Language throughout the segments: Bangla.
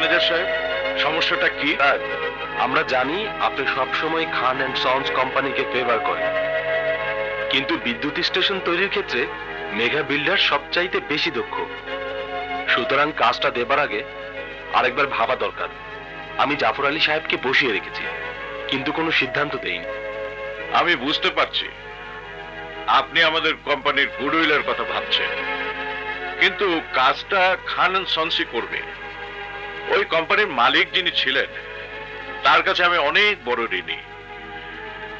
ম্যানেজার সাহেব সমস্যাটা কি? আমরা জানি আপনি সবসময় খান অ্যান্ড সন্স কোম্পানিকে ফেভার করেন। কিন্তু বিদ্যুৎ স্টেশন তৈরির ক্ষেত্রে মেঘা বিল্ডার সবচাইতে বেশি দক্ষ। সুতরাং কাজটা দেবার আগে আরেকবার ভাবা দরকার। আমি জাফর আলী সাহেবকে বসিয়ে রেখেছি কিন্তু কোনো সিদ্ধান্ত দেইনি। আমি বুঝতে পারছি। আপনি আমাদের কোম্পানির গুডউইলের কথা ভাবছেন। কিন্তু কাজটা খান অ্যান্ড সন্সি করবে। ওই কোম্পানির মালিক যিনি ছিলেন তার কাছে আমি অনেক বড় ঋণী।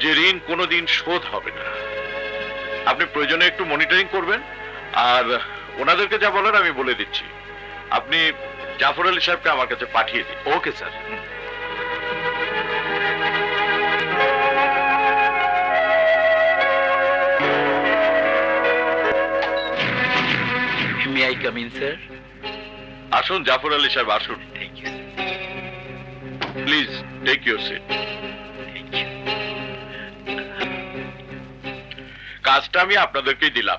যে ঋণ কোনোদিন শোধ হবে না। আপনি প্রয়োজনে একটু মনিটরিং করবেন আর ওনাদেরকে যা বলার আমি বলে দিচ্ছি। আপনি জাফর আলী সাহেবকে আমার কাছে পাঠিয়ে দিন। Okay sir. May I come in sir আসুন জাফর আলী সাহেব আসুন। প্লিজ টেক ইউর সিট কাজটা আমি আপনাদেরকেই দিলাম।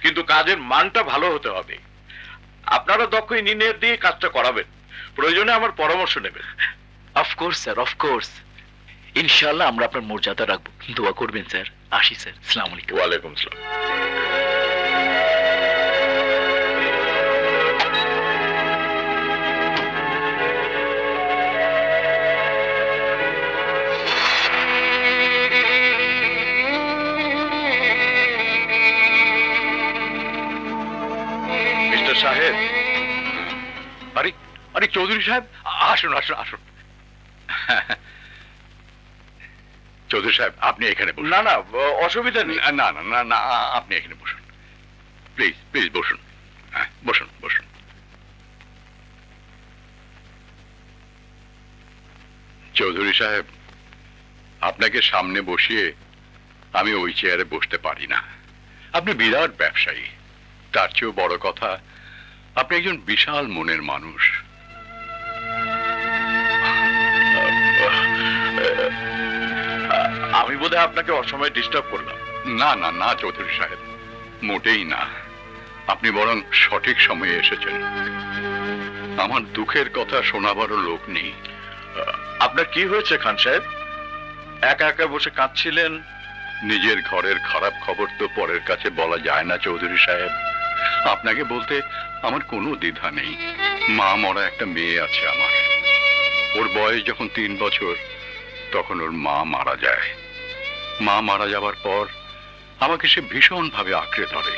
কিন্তু কাজের মানটা ভালো হতে হবে। আপনারা দক্ষ ইঞ্জিনিয়ার দিয়ে কাজটা করাবেন। প্রয়োজনে আমার পরামর্শ নেবেন। অফকোর্স স্যার অফকোর্স ইনশাআল্লাহ আমরা আপনার মর্যাদা রাখব। দোয়া করবেন স্যার। আসি স্যার। সালাম আলাইকুম। ওয়ালাইকুম আসসালাম। সাহেব। আরে আরে চৌধুরী সাহেব আসুন আসুন আসুন। চৌধুরী সাহেব আপনি এখানে বসুন। না না অসুবিধা নেই। না না না না আপনি এখানে বসুন। প্লিজ প্লিজ বসুন। হ্যাঁ বসুন বসুন। চৌধুরী সাহেব আপনাকে সামনে বসিয়ে আমি ওই চেয়ারে বসতে পারি না। আপনি বিরাট ব্যবসায়ী। তার চেয়েও বড় কথা আপনি একজন বিশাল মনের মানুষ। আমি বোধহয় আপনাকে অসময়ে ডিস্টার্ব করলাম। না না না চৌধুরী সাহেব মোটেই না। আপনি বরং সঠিক সময়ে এসেছেন। আমার দুঃখের কথা শোনাবারও লোক নেই। আপনার কি হয়েছে খান সাহেব? একা একা বসে কাঁদছিলেন? নিজের ঘরের খারাপ খবর তো পরের কাছে বলা যায় না চৌধুরী সাহেব। আপনাকে বলতে আমার কোনো দ্বিধা নেই। মা মরা একটা মেয়ে আছে আমার। ওর বয়স যখন তিন বছর, তখন ওর মা মারা যায়। মা মারা যাবার পর আমাকে সে ভীষণভাবে আঁকড়ে ধরে।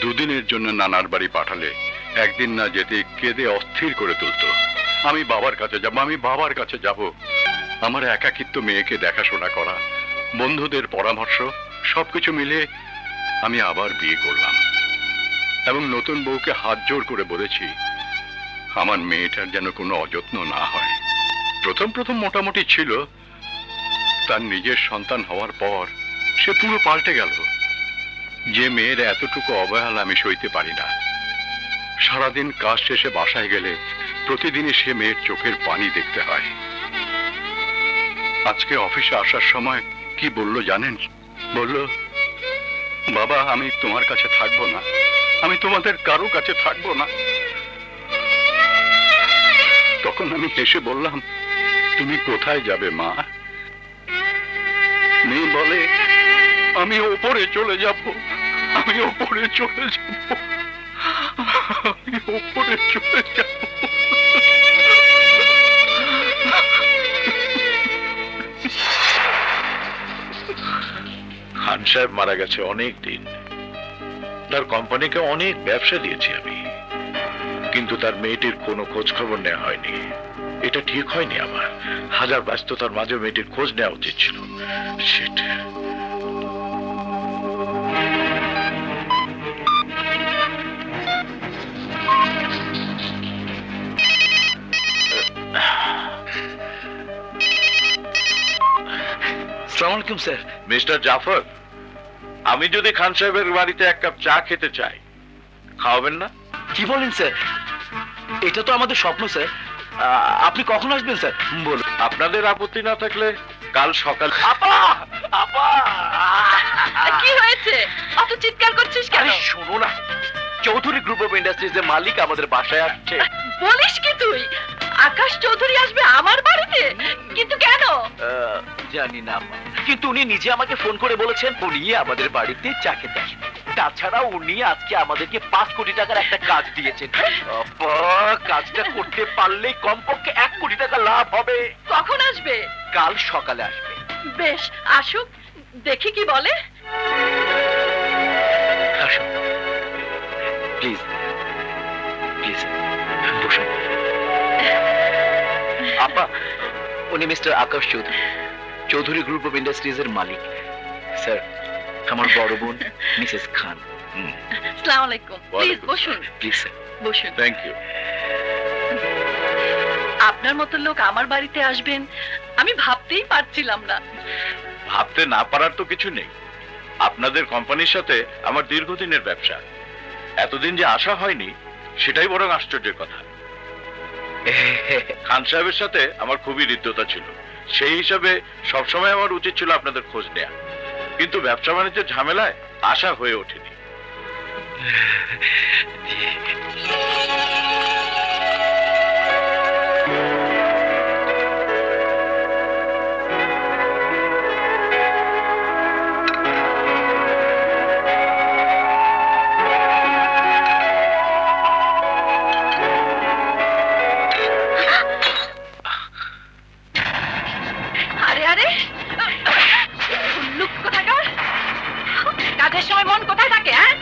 দুদিনের জন্য নানার বাড়ি পাঠালে একদিন না যেতে কেঁদে অস্থির করে তুলতো। আমি বাবার কাছে যাব, আমি বাবার কাছে যাব। আমার একাকিত্ব মেয়েকে দেখাশোনা করা, বন্ধুদের পরামর্শ, সবকিছু মিলে আমি আবার বিয়ে করলাম। এবং নতুন বউকে হাত জোড় করে বলেছি, আমার মেয়েটার যেন কোনো অযত্ন না হয়। প্রথম প্রথম মোটামুটি ছিল, তার নিজের সন্তান হওয়ার পর সে পুরো পাল্টে গেল। যে মেয়ের এতটুকু অবহেলা আমি সইতে পারি না। সারাদিন কাজ শেষে বাসায় গেলে প্রতিদিনই সে মেয়ের চোখের পানি দেখতে হয়। আজকে অফিসে আসার সময় কি বলল জানেন? বলল বাবা, আমি তোমার কাছে থাকব না। আমি তোমাদের কারও কাছে থাকব না। তখন আমি হেসে বললাম, তুমি কোথায় যাবে, মা? মেয়ে বলে, আমি ওপরে চলে যাব। আমি ওপরে চলে যাব। আমি ওপরে চলে যাব। খান সাহেব মারা গেছে অনেক দিন। তার কোম্পানিকে অনেক ব্যবসা দিয়েছি আমি। কিন্তু তার মেয়েটির কোনো খোঁজ খবর নেওয়া হয়নি। এটা ঠিক হয়নি আমার। হাজার ব্যস্ততার মাঝে মেয়েটির খোঁজ নেওয়া উচিত ছিল। সেটা সালাম আলাইকুম স্যার। মিস্টার জাফর? আমি যদি খান সাহেবের বাড়িতে এক কাপ চা খেতে চাই খাওয়াবেন না? কি বলেন স্যার? এটা তো আমাদের স্বপ্ন স্যার। আপনি কখন আসবেন স্যার? বলুন। আপনাদের আপত্তি না থাকলে কাল সকাল আপা! আপা! কি হয়েছে? অত চিৎকার করছিস কেন? শোনো না। চৌধুরী গ্রুপ অফ ইন্ডাস্ট্রিজ এর মালিক আমাদের বাসায় আসছে। বলিস কি তুই? আকাশ চৌধুরী আসবে আমার বাড়িতে? কিন্তু কেন? জানি না কিন্তু উনি নিজে আমাকে ফোন করে বলেছেন উনি আমাদের বাড়িতে চা খেতে তাছাড়া উনি আজকে আমাদেরকে পাঁচ কোটি টাকার একটা কাজ দিয়েছেন। কাজটা করতে পারলেই কমপক্ষে এক কোটি টাকা লাভ হবে। কখন আসবে? কাল সকালে আসবে। বেশ আসুক দেখি কি বলে। আসুন। প্লিজ। আপা উনি mister Akash Chowdhury. Chowdhury group of industries এর মালিক। স্যার আমার বড় বোন মিসেস খান। আসসালামু আলাইকুম। প্লিজ বসুন। Please sir. বসুন। থ্যাংক ইউ আপনার মতো লোক আমার বাড়িতে আসবেন আমি ভাবতেই পারছিলাম না। ভাবতে না পারার তো কিছু নেই। আপনাদের কোম্পানির সাথে আমার দীর্ঘদিনের ব্যবসা। এতদিন যে আশা হয়নি সেটাই বরং আশ্চর্যের কথা। খান সাহেবের সাথে আমার খুবই হৃদ্যতা ছিল। সেই হিসাবে সবসময় আমার উচিত ছিল আপনাদের খোঁজ নেয়া। কিন্তু ব্যবসা বাণিজ্যের ঝামেলায় আশা হয়ে ওঠেনি। আরে আরে। লুক কোথাকার? কাজের সময় মন কোথায় থাকে হ্যাঁ?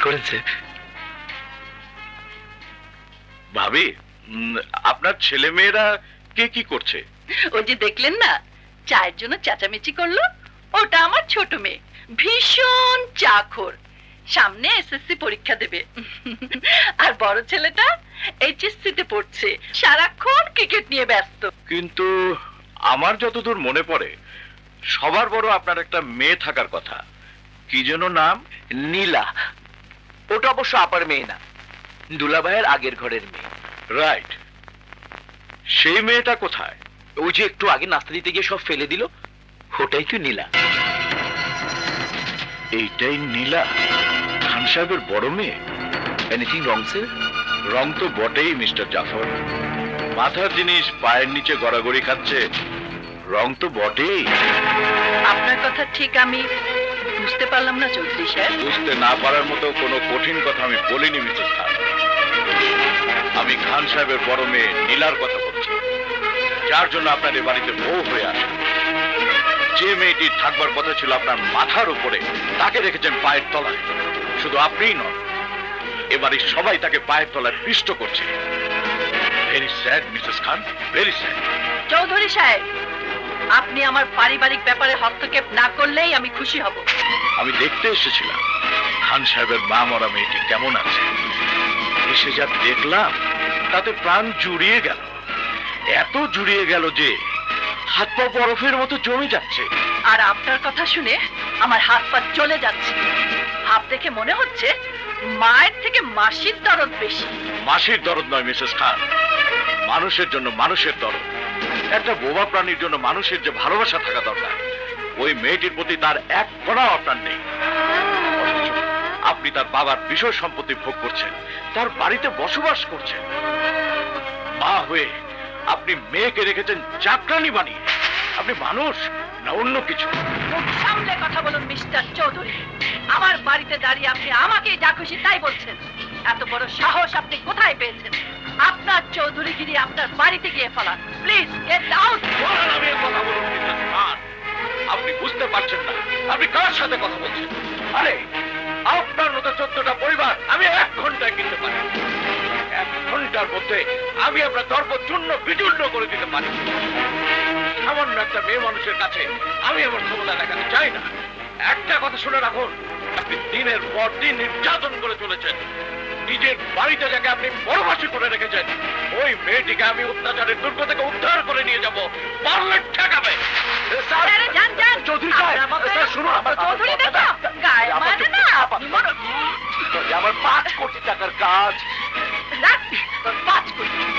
স্যার ভাবি আপনার ছেলে মেয়েরা কে কি করছে? ওই যে দেখলেন না চায়ের জন্য চেঁচামেচি করল ওটা আমার ছোট মেয়ে ভীষণ চাখর সামনে এসএসসি পরীক্ষা দেবে। আর বড় ছেলেটা এইচএসসি তে পড়ছে সারাক্ষণ ক্রিকেট নিয়ে ব্যস্ত। কিন্তু আমার যতদূর মনে পড়ে সবার বড় আপনার একটা মেয়ে থাকার কথা। কি যেন নাম? নীলা। ওটা অবশ্য আপার মেয়ে না। দুলাভাইয়ের আগের ঘরের মেয়ে। রাইট সেই মেয়েটা কোথায়? ওই যে একটু আগে নাস্তা দিতে গিয়ে সব ফেলে দিল ওটাই তো নীলা। এইটাই নীলা। খান সাহেবের বড় মেয়ে? এনিথিং রং স্যার রং তো বটেই মিস্টার জাফর। মাথার জিনিস পায়ের নিচে গড়াগড়ি খাচ্ছে। রং তো বটেই। আপনার কথা ঠিক আমি বুঝতে পারলাম না চৌধুরী সাহেব বুঝতে না পারার মতো কোনো কঠিন কথা আমি বলিনি মিসেস খান আমি খান সাহেবের বড় মেয়ে নীলার কথা বলছি। যার জন্য আপনার এ বাড়িতে বউ হয়ে আসে। যে মেয়েটি থাকবার কথা ছিল আপনার মাথার উপরে তাকে রেখেছেন পায়ের তলায়। শুধু আপনিই নন এ বাড়ির সবাই তাকে পায়ের তলায় পিষ্ট করছে। Very sad Mrs Khan very sad Chowdhury সাহেব আপনি আমার পারিবারিক ব্যাপারে হস্তক্ষেপ না করলেই আমি খুশি হব। আমি দেখতে এসেছিলাম। খান সাহেবের মা মরা মেয়েটি কেমন আছে? এসে যা দেখলাম তাতে প্রাণ জুড়িয়ে গেল। এত জুড়িয়ে গেল যে হাত পা বরফের মতো জমে যাচ্ছে। আর আপনার কথা শুনে আমার হাত পা চলে যাচ্ছে। ভাব দেখে মনে হচ্ছে মায়ের থেকে মাসির দরদ বেশি। মাসির দরদ নয় মিসেস খান। মানুষের জন্য মানুষের দরদ। একটা বোবা প্রাণীর জন্য মানুষের যে ভালোবাসা থাকা দরকার, ওই মেয়েটির প্রতি তার এক কণাও আপনার নেই। আপনি তার বাবার বিষয় সম্পত্তি ভোগ করছেন, তার বাড়িতে বসবাস করছেন। মা হয়ে আপনি মেয়েকে রেখেছেন চাকরানি বানিয়ে। আপনি মানুষ না অন্য কিছু? সামলে কথা বলুন, মিস্টার চৌধুরী। আমার বাড়িতে দাঁড়িয়ে আপনি আমাকে যা খুশি তাই বলছেন। এত বড় সাহস আপনি কোথায় পেয়েছেন? আপনার চৌধুরীগিরি আপনার বাড়িতে গিয়ে ফেলান প্লিজ গেট আউট আমি কথা বলুন খান। আপনি বুঝতে পারছেন না। আপনি কার সাথে কথা বলছেন? আরে, আপনার মতো চোদ্দটা পরিবার আমি এক ঘন্টায় কিনতে পারি। এক ঘণ্টার মধ্যে আমি আপনার দর্প চূর্ণ বিচূর্ণ করে দিতে পারি। সামান্য একটা মেয়ে মানুষের কাছে আমি আমার ক্ষমতা দেখাতে চাই না। একটা কথা শুনে রাখুন, আপনি দিনের পর দিন নির্যাতন করে চলেছেন। নিজের বাড়িতে যাকে আপনি বড়বাসী করে রেখেছেন ওই মেয়েটিকে আমি অত্যাচারের দুর্গ থেকে উদ্ধার করে নিয়ে যাব। পারলে ঠেকাবে। চৌধুরী শুনুন, আমার পাঁচ কোটি টাকার কাজ। মানে মনে পাঁচ কোটি।